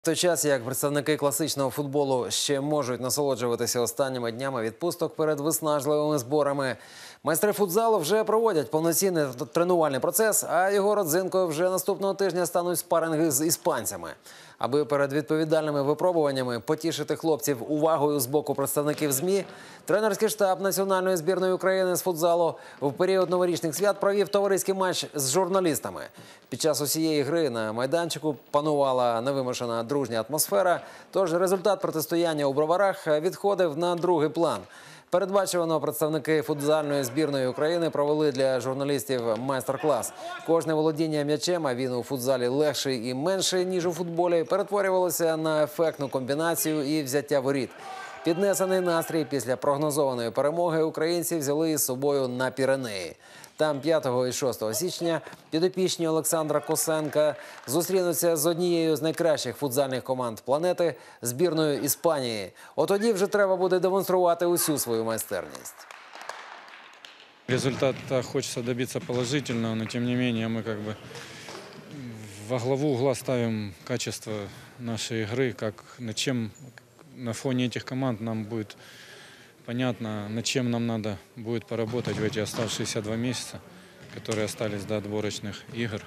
В той час, як представники класичного футболу ще можуть насолоджуватися останніми днями відпусток перед виснажливими зборами, майстри футзалу вже проводять повноцінний тренувальний процес, а його родзинкою вже наступного тижня стануть спаринги з іспанцями. Аби перед відповідальними випробуваннями потішити хлопців увагою з боку представників ЗМІ, тренерський штаб національної збірної України з футзалу в період новорічних свят провів товариський матч з журналістами. Під час усієї гри на майданчику панувала невимушена дружня атмосфера. Тож результат протистояння у броварах відходив на другий план. Передбачувано представники футзальної збірної України провели для журналістів майстер-клас. Кожне володіння м'ячем, а він у футзалі легший і менший ніж у футболі, перетворювалося на ефектну комбінацію і взяття воріт. Піднесений настрій після прогнозованої перемоги українці взяли із собою на Піренеї. Там 5 і 6 січня підопічні Олександра Косенка зустрінуться з однією з найкращих футзальних команд планети збірною Іспанії. От тоді вже треба буде демонструвати усю свою майстерність. Результата хочется добиться положительного, но тем не менее мы как бы во главу угла ставим качество нашей игры, как на чем на фоне этих команд нам будет понятно, над чем нам надо будет поработать в эти оставшиеся два месяца, которые остались до отборочных игр.